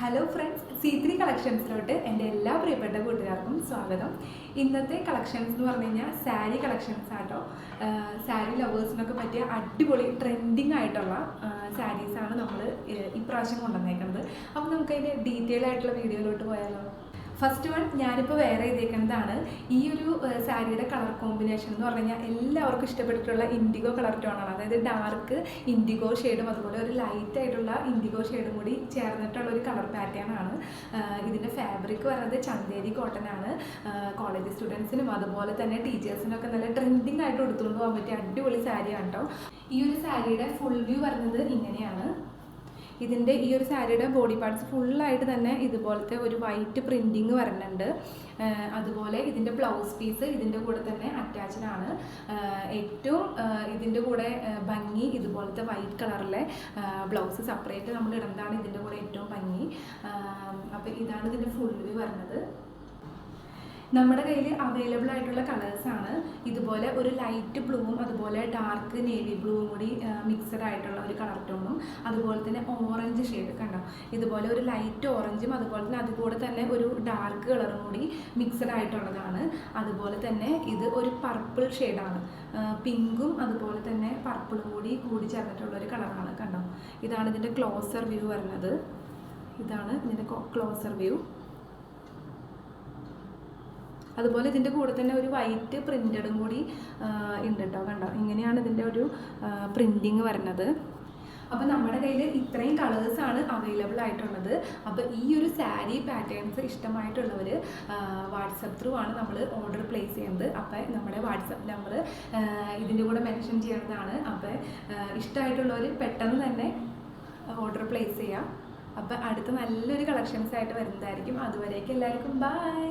Hello friends C three കളക്ഷൻസിലോട്ട് എന്റെ എല്ലാ പ്രിയപ്പെട്ട കൂട്ടുകാർക്കും സ്വാഗതം. ഇന്നത്തെ കളക്ഷൻസ് എന്ന് പറഞ്ഞു കഴിഞ്ഞാൽ സാരി കളക്ഷൻസ് ആട്ടോ. സാരി ലവേഴ്സിനൊക്കെ പറ്റിയ അടിപൊളി ട്രെൻഡിങ് ആയിട്ടുള്ള സാരീസാണ് നമ്മൾ ഇപ്രാവശ്യം കൊണ്ടുവന്നേക്കുന്നത്. അപ്പോൾ നമുക്കതിന്റെ ഡീറ്റെയിൽ ആയിട്ടുള്ള വീഡിയോയിലോട്ട് പോയാലോ? ഫസ്റ്റ് വൺ ഞാനിപ്പോൾ വേറെ ചെയ്തേക്കുന്നതാണ്. ഈ ഒരു സാരിയുടെ കളർ കോമ്പിനേഷൻ എന്ന് പറഞ്ഞു കഴിഞ്ഞാൽ എല്ലാവർക്കും ഇഷ്ടപ്പെട്ടിട്ടുള്ള ഇൻഡിഗോ കളർ ടോണാണ് അതായത് ഡാർക്ക് ഇൻഡിഗോ ഷെയ്ഡും അതുപോലെ ഒരു ലൈറ്റ് ആയിട്ടുള്ള ഇൻഡിഗോ ഷെയ്ഡും കൂടി ചേർന്നിട്ടുള്ള ഒരു കളർ പാറ്റേൺ ആണ്. ഇതിന്റെ ഫാബ്രിക് പറയുന്നത് ചന്തേരി കോട്ടൺ ആണ്. കോളേജ് സ്റ്റുഡൻസിനും അതുപോലെ തന്നെ ടീച്ചേഴ്സിനൊക്കെ നല്ല ട്രെൻഡിങ് ആയിട്ട് എടുത്തുകൊണ്ട് പോകാൻ പറ്റിയ അടിപൊളി സാരിയാണ് കേട്ടോ ഈ ഒരു സാരിയുടെ ഫുൾ വ്യൂ പറയുന്നത് ഇങ്ങനെയാണ്. ഇതിന്റെ ഈ ഒരു സാരിയുടെ ബോഡി പാർട്സ് ഫുള്ളായിട്ട് തന്നെ ഇതുപോലത്തെ ഒരു വൈറ്റ് പ്രിന്റിങ് വരുന്നുണ്ട് അതുപോലെ ഇതിന്റെ ബ്ലൗസ് പീസ് ഇതിന്റെ കൂടെ തന്നെ അറ്റാച്ച്ഡ് ആണ്. ഏറ്റവും ഇതിന്റെ കൂടെ ഭംഗി ഇതുപോലത്തെ വൈറ്റ് കളറിലെ ബ്ലൗസ് സെപ്പറേറ്റ് നമ്മൾ ഇടുന്നതാണ് ഇതിന്റെ കൂടെ ഏറ്റവും ഭംഗി. അപ്പോൾ ഇതാണ് ഇതിന്റെ ഫുൾ വ്യൂ വരുന്നത് നമ്മുടെ കയ്യിൽ അവൈലബിൾ ആയിട്ടുള്ള കളേഴ്സാണ് ഇതുപോലെ ഒരു ലൈറ്റ് ബ്ലൂവും അതുപോലെ ഡാർക്ക് നേവി ബ്ലൂവും കൂടി മിക്സഡ് ആയിട്ടുള്ള ഒരു കളർ ടോണും അതുപോലെ തന്നെ ഓറഞ്ച് ഷെയ്ഡ് കണ്ടോ? ഇതുപോലെ ഒരു ലൈറ്റ് ഓറഞ്ചും അതുപോലെ തന്നെ അതുകൂടെ തന്നെ ഒരു ഡാർക്ക് കളറും കൂടി മിക്സഡ് ആയിട്ടുള്ളതാണ്. അതുപോലെ തന്നെ ഇത് ഒരു പർപ്പിൾ ഷെയ്ഡാണ് പിങ്കും അതുപോലെ തന്നെ പർപ്പിളും കൂടി കൂടി ചേർന്നിട്ടുള്ള ഒരു കളറാണ് കണ്ടോ? ഇതാണ് ഇതിന്റെ ക്ലോസർ വ്യൂ വരുന്നത്. ഇതാണ് ഇതിന്റെ ക്ലോസർ വ്യൂ അതുപോലെ ഇതിന്റെ കൂടെ തന്നെ ഒരു വൈറ്റ് പ്രിന്റഡും കൂടി ഉണ്ട് കേട്ടോ കണ്ടോ? ഇങ്ങനെയാണ് ഇതിന്റെ ഒരു പ്രിന്റിങ് വരുന്നത്. അപ്പോൾ നമ്മുടെ കയ്യിൽ ഇത്രയും കളേഴ്സാണ് അവൈലബിൾ ആയിട്ടുള്ളത്. അപ്പോൾ ഈ ഒരു സാരി പാറ്റേൺസ് ഇഷ്ടമായിട്ടുള്ളവർ വാട്സപ്പ് ത്രൂ ആണ് നമ്മൾ ഓർഡർ പ്ലേസ് ചെയ്യുന്നത്. അപ്പോൾ നമ്മുടെ വാട്സപ്പ് നമ്പർ ഇതിന്റെ കൂടെ മെൻഷൻ ചെയ്യുന്നതാണ്. അപ്പോൾ ഇഷ്ടമായിട്ടുള്ളവർ പെട്ടെന്ന് തന്നെ ഓർഡർ പ്ലേസ് ചെയ്യാം. അപ്പോൾ അടുത്ത നല്ലൊരു കളക്ഷൻസ് ആയിട്ട് വരുന്നതായിരിക്കും. അതുവരേക്കും എല്ലാവർക്കും ബൈ